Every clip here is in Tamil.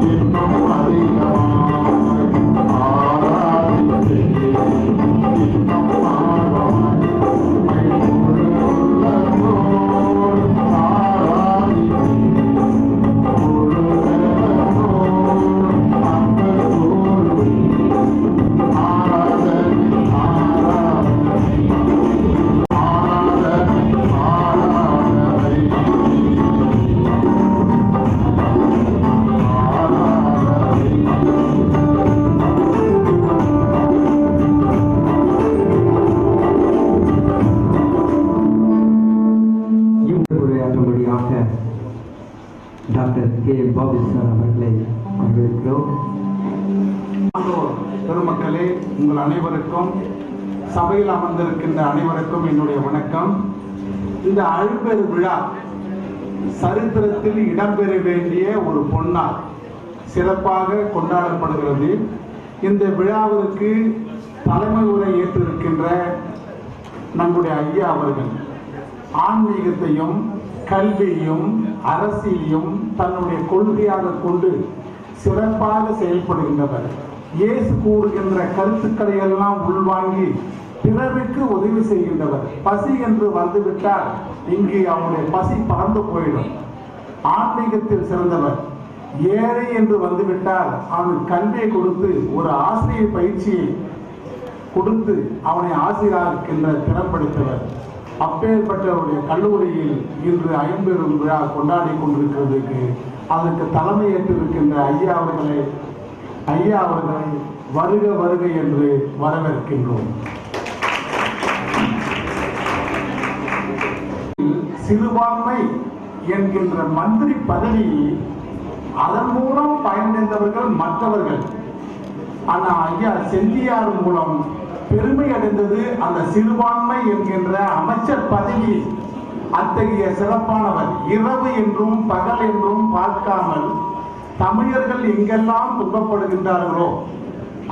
did கே பாபி சார் அவர்களை வரவேற்கிறோம். பெருமக்களே உங்கள் அனைவருக்கும் சபையில் அமர்ந்திருக்கின்ற அனைவருக்கும் என்னுடைய வணக்கம். இந்த அழுபெரு விழா சரித்திரத்தில் இடம்பெற வேண்டிய ஒரு பொன்னாள் சிறப்பாக கொண்டாடப்படுகிறது. இந்த விழாவிற்கு தலைமை உரை ஏற்றிருக்கின்ற நம்முடைய ஐயா அவர்கள் ஆன்மீகத்தையும் கல்வியும் அரசியலையும் தன்னுடைய கொள்கையாக கொண்டு சிறப்பாக செயல்படுகின்றவர் இயேசு கூறுகின்ற கருத்துக்களை எல்லாம் உள்வாங்கி பிறருக்கு உதவி செய்கின்றவர் பசி என்று வந்துவிட்டால் இங்கு அவனுடைய பசி பறந்து போயிடும். ஆன்மீகத்தில் சிறந்தவர். ஏழை என்று வந்துவிட்டால் அவன் கல்வியை கொடுத்து ஒரு ஆசிரியர் பயிற்சியை கொடுத்து அவனை ஆசிரியர்கின்ற திறம்படுத்தவர் படைத்தவர் அப்பேற்பட்டவருடைய கல்லூரியில் இன்று ஐம்பெரும் விழா கொண்டாடி கொண்டிருக்கிறதுக்கு அதற்கு தலைமையேற்றிருக்கின்ற ஐயா அவர்களை ஐயா அவர்களை வருக வருக என்று வரவேற்கின்றோம். சிறுபான்மை என்கின்ற மந்திரி பதவி அதன் மூலம் பயனடைந்தவர்கள் மற்றவர்கள். ஆனா ஐயா செந்தியார் மூலம் பெருமை அடைந்தது அந்த சிறுபான்மை என்கின்ற அமைச்சர் பதவி. அத்தகைய சிறப்பானவர் இரவு என்றும் பகல் என்றும் பார்க்காமல் தமிழர்கள் எங்கெல்லாம் துன்பப்படுகின்றார்களோ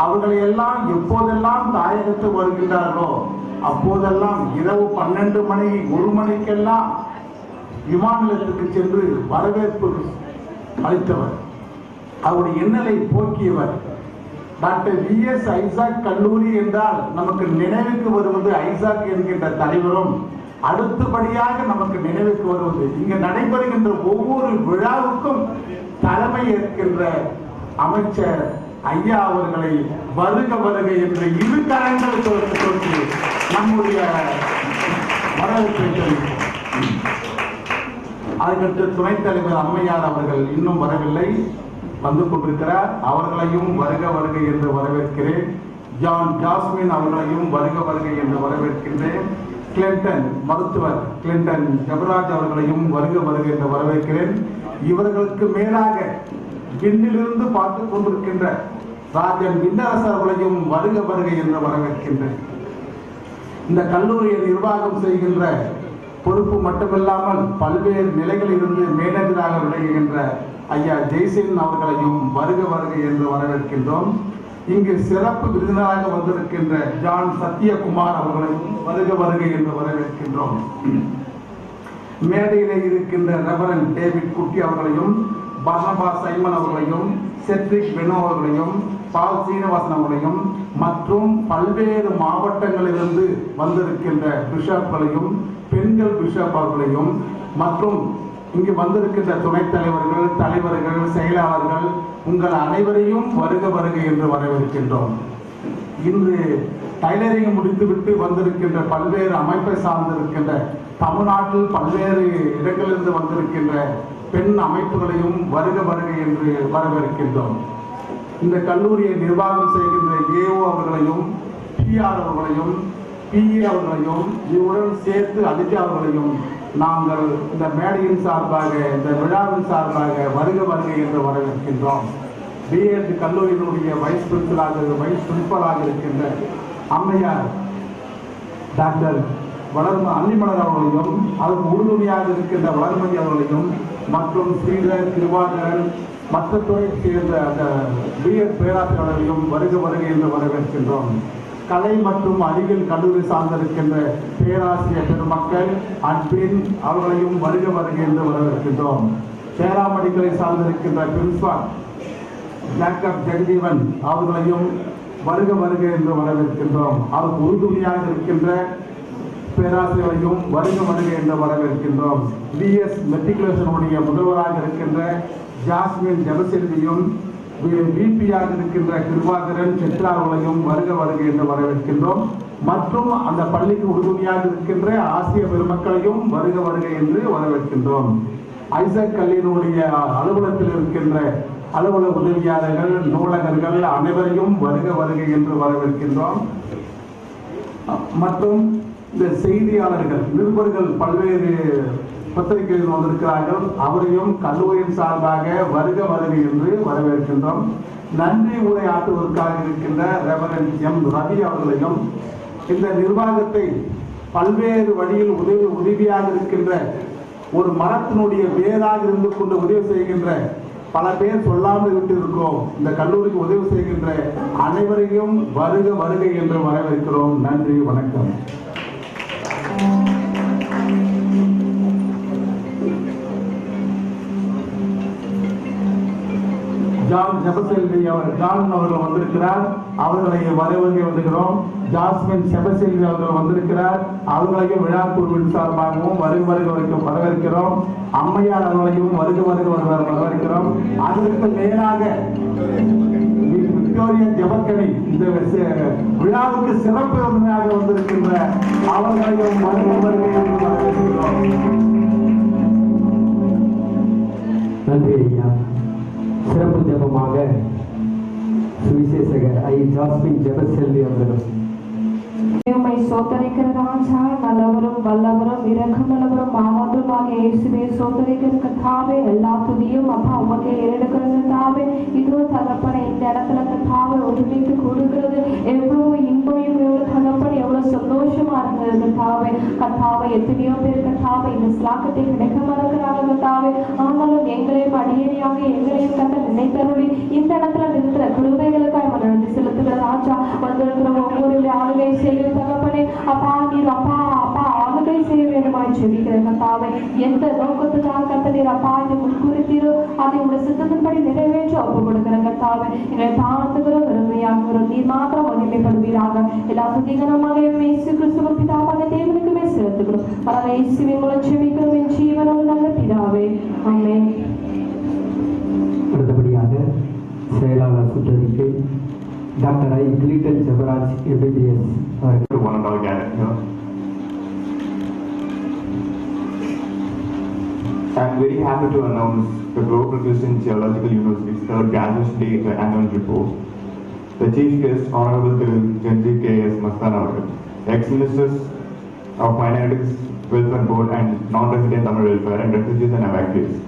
அவர்களை எல்லாம் எப்போதெல்லாம் தாயகத்து வருகின்றார்களோ அப்போதெல்லாம் இரவு பன்னெண்டு மணி ஒரு மணிக்கெல்லாம் விமான நிலையத்துக்கு சென்று வரவேற்பு அளித்தவர். அவருடைய எண்ணலை போக்கியவர் டாக்டர் வி எஸ் ஐசாக் கல்லூரி என்றால் நமக்கு நினைவுக்கு வருவது ஐசாக் என்கின்ற தலைவரும் அடுத்தபடியாக நமக்கு நினைவுக்கு வருவது. இங்கு நடைபெறுகின்ற ஒவ்வொரு விழாவுக்கும் தலைமை ஏற்கின்ற அமைச்சர் ஐயா அவர்களை வருக வருக என்று இரு கரங்கள் கொடுத்து நம்முடைய வரவேற்பை தெரிவிப்போம் அதற்கு துணைத் தலைவர் அம்மையார் அவர்கள் இன்னும் வரவில்லை. வந்து கொண்டிருக்கிறார். அவர்களையும் வருக வருக என்று வரவேற்கிறேன். ஜான் ஜாஸ்மின் அவர்களையும் வருக வருக என்று வரவேற்கின்றேன். கிளின்டன் மருத்துவர் கிளின்டன் ஜபராஜ் அவர்களையும் வருக வருக என்று வரவேற்கிறேன். இவர்களுக்கு மேலாக விண்ணிலிருந்து பார்த்து கொண்டிருக்கின்ற ராஜன் விண்ணரசு அவர்களையும் வருக வருக என்று வரவேற்கின்றேன். இந்த கல்லூரியை நிர்வாகம் செய்கின்ற பொறுப்பு மட்டுமில்லாமல் பல்வேறு நிலைகளில் இருந்து மேனேஜராக விளங்குகின்ற ஐயா ஜெய்சின் அவர்களையும் வருக வருக என்று வரவேற்கின்றோம். இங்கு சிறப்பு விருந்தினராக வந்திருக்கின்ற ஜான் சத்யகுமார் அவர்களையும் வருக வருக என்று வரவேற்கின்றோம். மேடையிலே இருக்கின்ற ரெவரன் டேவிட் குட்டி அவர்களையும் பர்னபா சைமன் அவர்களையும் செட்ரிக் வெனோ அவர்களையும் பால் சீனிவாசன் அவர்களையும் மற்றும் பல்வேறு மாவட்டங்களிலிருந்து வந்திருக்கின்ற பிஷப்களையும் பெண்கள் பிஷப் அவர்களையும் மற்றும் இங்கு வந்திருக்கின்ற துணைத் தலைவர்கள் தலைவர்கள் செயலாளர்கள் உங்கள் அனைவரையும் வருக வருக என்று வரவேற்கின்றோம். இன்று டைலரிங் முடித்துவிட்டு வந்திருக்கின்ற பல்வேறு அமைப்பை சார்ந்திருக்கின்ற தமிழ்நாட்டில் பல்வேறு இடங்களிலிருந்து வந்திருக்கின்ற பெண் அமைப்புகளையும் வருக வருக என்று வரவேற்கின்றோம். இந்த கல்லூரியை நிர்வாகம் செய்கின்ற ஏஓ அவர்களையும் பிஆர் அவர்களையும் பிஏ அவர்களையும் இவருடன் சேர்த்து அதிஜா அவர்களையும் நாங்கள் இந்த மேடையின் சார்பாக இந்த விழாவின் சார்பாக வருக வருக என்று வரவேற்கின்றோம். பிஎட் கல்லூரியினுடைய வைஸ் பிரின்சிபலாக வைஸ் பிரின்சிபலாக இருக்கின்ற அம்மையார் டாக்டர் வளர்ம அன்னிமலர் அவர்களையும் அதற்கு உறுதுணையாக இருக்கின்ற வளர்மதி அவர்களையும் மற்றும் ஸ்ரீதர் திருவாகரன் மற்ற துறையை சேர்ந்த அந்த பிஎட் பேராசிரியர்களையும் வருக வருகை என்று வரவேற்கின்றோம். கலை மற்றும் அறிவியல் கல்லூரி சார்ந்திருக்கின்ற பேராசிரியர் பெருமக்கள் அன்பின் அவர்களையும் வருக வருக என்று வரவேற்கின்றோம். பேராமெடிக்கலை சார்ந்திருக்கின்ற பிரின்சிபால் ஜாக்கப் ஜெகதீவன் அவர்களையும் வருக வருக என்று வரவேற்கின்றோம். அவருக்கு உறுதுணையாக இருக்கின்ற பேராசிரியரையும் வருக வருக என்று வரவேற்கின்றோம். பிஎஸ் மெட்ரிகுலேஷனுடைய முதல்வராக இருக்கின்ற ஜாஸ்மின் ஜெபசெல்வியும் விபியாக இருக்கின்ற கிருபாகரன் சித்ரா வருக வருக என்று வரவேற்கின்றோம். மற்றும் அந்த பள்ளிக்கு உறுதுணையாக இருக்கின்ற ஆசிய பெருமக்களையும் வருக வருக என்று வரவேற்கின்றோம். ஐசக் கல்லூரியினுடைய அலுவலகத்தில் இருக்கின்ற அலுவலக உதவியாளர்கள் நூலகர்கள் அனைவரையும் வருக வருக என்று வரவேற்கின்றோம். மற்றும் இந்த செய்தியாளர்கள் நிருபர்கள் பல்வேறு பத்திரிகையில் வந்திருக்கிறார்கள் அவரையும் கல்லூரியின் சார்பாக வருக வருக என்று வரவேற்கின்றோம். நன்றி உரை ஆற்றுவதற்காக இருக்கின்ற ரெவரன் எம் ரவி அவர்களையும் இந்த நிர்வாகத்தை பல்வேறு வழியில் உதவி உதவியாக இருக்கின்ற ஒரு மரத்தினுடைய வேராக இருந்து கொண்டு உதவி செய்கின்ற பல பேர் சொல்லாமல் விட்டு இருக்கோம். இந்த கல்லூரிக்கு உதவி செய்கின்ற அனைவரையும் வருக வருகை என்று வரவேற்கிறோம். நன்றி வணக்கம். ஜான் செபசெல்வி அவர் ஜான் அவர்கள் வந்திருக்கிறார். அவர்களை வரவேற்க வந்துகிறோம். ஜாஸ்மின் செபசெல்வி அவர்கள் வந்திருக்கிறார். அவர்களையும் விழா குழுவின் சார்பாகவும் வருக வருக வரைக்கும் வரவேற்கிறோம். அம்மையார் அவர்களையும் வருக வருக வரவேற்கிறோம். அதற்கு மேலாக விக்டோரியா ஜெபக்கணி இந்த விழாவுக்கு சிறப்பு விருந்தினராக வந்திருக்கின்ற அவர்களையும் வருக நன்றி ஐயா. சிறப்பு ஜெபமாக சுவிசேஷகர் ஐ ஜாஸ்மின் ஜெபசெல்வி அவர்களும் உம்மை சோதரிக்கிற ராஜா நல்லவரும் வல்லவரும் இரக்கமுள்ளவரும் மாவட்டமாக இயேசுவே சோத்தரிக்கிற கத்தாவே எல்லா துதியும் அப்பா உமக்கே ஏறெடுக்கிற கத்தாவே இதோ தகப்பனை இந்த இடத்துல கத்தாவை ஒருமித்து கொடுக்கிறது எவ்வளவு இன்பையும் எவ்வளவு தகப்பன் எவ்வளவு சந்தோஷமா இருந்தது கத்தாவே கத்தாவை எத்தனையோ பேர் கத்தாவை இந்த ஸ்லாக்கத்தை கிடைக்க மறக்கிறாங்க கத்தாவே ஆனாலும் எங்களையும் அடியணியாக எங்களையும் கத்த நினைத்தருளி இந்த இடத்துல நிறுத்துற கிருபைகளுக்காக மனநன்றி செலுத்துகிற ராஜா வந்திருக்கிற கத்தாவை எந்த நோக்கத்துக்காக கத்த நீர் அப்பா இதை முன்குறித்தீரோ அதை உடைய சித்தத்தின்படி நிறைவேற்ற. ஒப்பு கொடுக்கிற கத்தாவை எங்களை தாழ்த்துகிறோம் பெருமையாகிறோம் நீர் மாத்திரம் மகிமைப்படுவீராக எல்லா சுத்திகரமாக இயேசு கிறிஸ்துவ பிதாவாக தேவனுக்குமே செலுத்துகிறோம். பரவ இயேசுவின் மூலம் செபிக்கிறோம் என் ஜீவனும் நல்ல பிதாவே. ஆமென். அடுத்தபடியாக செயலாளர் சுற்றறிக்கை doctor I கிளீட்டன் Jebaraj MBBS to and all gather I'm very happy to announce the Global Christian Theological University's third graduation day annual report. The chief guest, Honorable Genji K.S. Mastan Avarkal, ex-ministers of Minorities Welfare Board and Non-Resident Tamil Welfare and Refugees and Evacuees,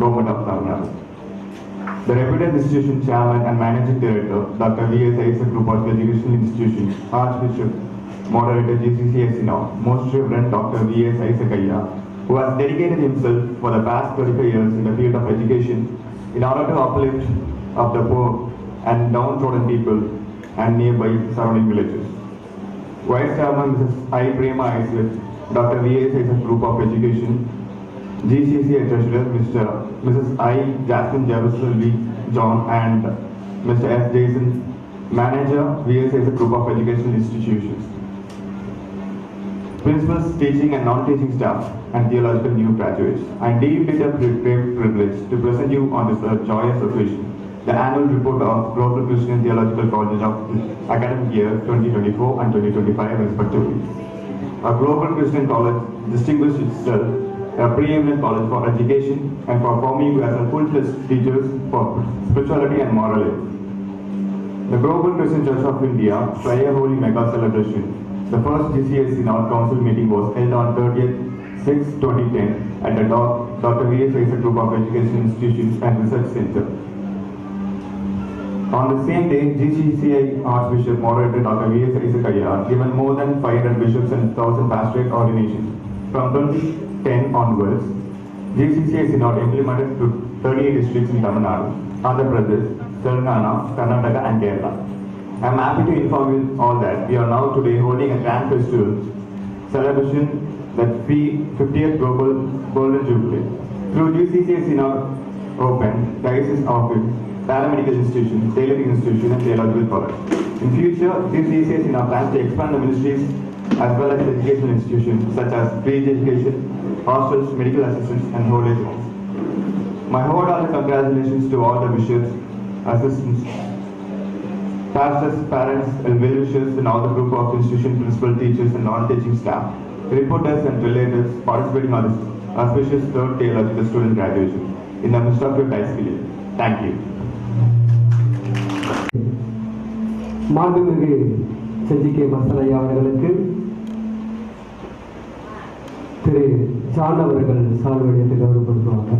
Government of Tamil Nadu. The reputed institution chairman and managing director, Dr. V.S. Isaac Group of Educational Institution, Archbishop, moderator GCCS Most Reverend Dr. V.S. Isaac Ayya, who has dedicated himself for the past 35 years in the field of education in order to uplift of the poor and downtrodden people and nearby surrounding villages. Vice Chairman Mrs. I. Prema Isaac, Dr. V.S. Isaac Group of Education, GCC Treasurer Mr. Mrs. I. Jasmine Javaselvi John and Mr. S. Jason, Manager VSS Group of Educational Institutions. Principals, teaching and non-teaching staff and theological new graduates. I deem it a great privilege to present you on this uh, joyous occasion, the annual report of Global Christian Theological College of academic year 2024 and 2025 respectively. A global Christian college distinguished itself a preeminent college for education and for forming you as a full-fledged teachers for spirituality and morality. The Global Christian Church of India Prayer Holy Mega Celebration. The first GCS Synod Council meeting was held on 30th 6 2010 at the Dr. V.S. Isaac Group of Education Institutions and Research Center. On the same day, GCCI Archbishop moderated Dr. V.S. Isaac Ayya given more than 500 bishops and 1000 pastorate ordinations. From 2010 onwards, GCCI Synod implemented to 38 districts in Tamil Nadu, Andhra Pradesh, Telangana, Karnataka and Kerala. I am happy to inform you all that we are now today holding a grand festival celebration that we 50th Global Golden Jubilee. Through GCCI Synod Open, Diocese Office, Paramedical Institution, Tailoring Institution and Theological College. In future, GCCS in our plans to expand the ministries as well as educational institutions such as pre-education, hostels, medical assistants and old age homes. My wholehearted congratulations to all the bishops, assistants, pastors, parents, and well-wishers and all the group of institution principal teachers and non-teaching staff, reporters and relatives participating on this auspicious third theological student graduation in the midst of your dice Thank you. மாண்புமிகு செஞ்சிகே மசலையா அவர்களுக்கு திரு ஜான் அவர்கள் சால்வடியத்தை கௌரவப்படுத்துவாங்க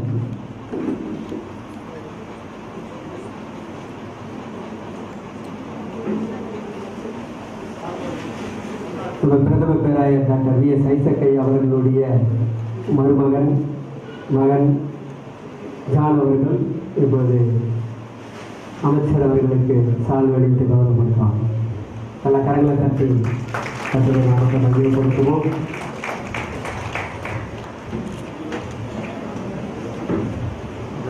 நம்ம பிரதம பேராயர் டாக்டர் வி எஸ் ஐசக்கை அவர்களுடைய மருமகன் மகன் ஜான் அவர்கள் இப்போது அமைச்சர் அவர்களுக்கு சால்வடித்து கௌரவப்படுத்துவாங்க பல கரங்களை தட்டி கட்டுரை நமக்கு நன்றிப்படுத்துவோம்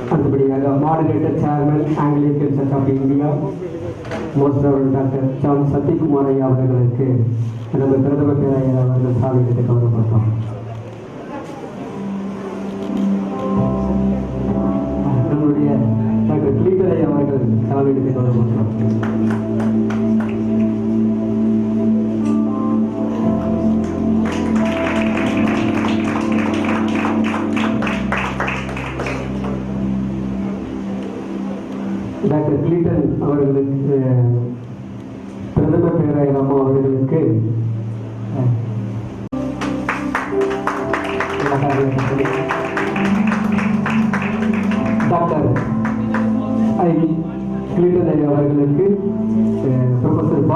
அடுத்தபடியாக moderator chairman Anglican church of India most doctor John Sathyakumar ஐயா அவர்களுக்கு நமது பிரதமர் பேராயர் அவர்கள் சாலையிட்டு கௌரவப்படுத்தோம் நம்முடைய டாக்டர் கிளீட்டர் அவர்கள் சாலையிட்டு கௌரவப்படுத்தோம் டாக்டர் கிளீட்டன் அவர்களுக்கு பிரதமர் பேராயர் அம்மா அவர்களுக்கு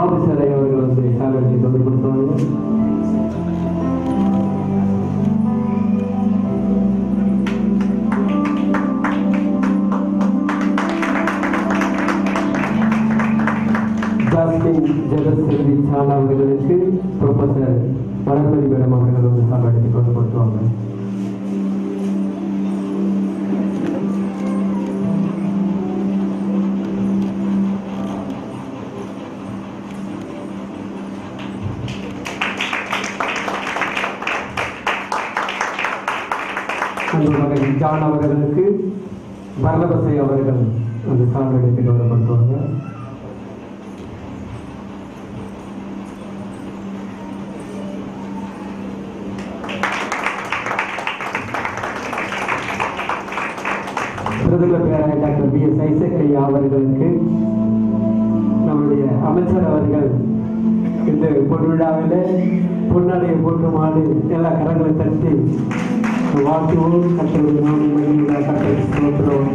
ப்ரொஃபசர் பாபு சார் ஐயா அவர்கள் வந்து சாகரித்து தொழில் கொடுத்தவங்க ஜாஸ்மின் ஜெகத்செல்வி சாலா அவர்களுக்கு ப்ரொஃபசர் வளர்மதி மேடம் அவர்கள் வந்து சாகரித்து கொண்டு கொடுத்துவாங்க அந்த மகன் ஜான் அவர்களுக்கு பரலபசை அவர்கள் அந்த சாதனைக்கு கௌரவப்படுத்துவாங்க பிரதமர் பேராயர் டாக்டர் பி எஸ் ஐசக் ஐயா அவர்களுக்கு நம்முடைய அமைச்சர் அவர்கள் இந்த பொன்விழாவில் பொன்னாடையை போட்டு மாடு எல்லா கரங்களை தட்டி வாழ்த்துவோம் கட்டளை நாம கட்டளை ஸ்தோத்திரம்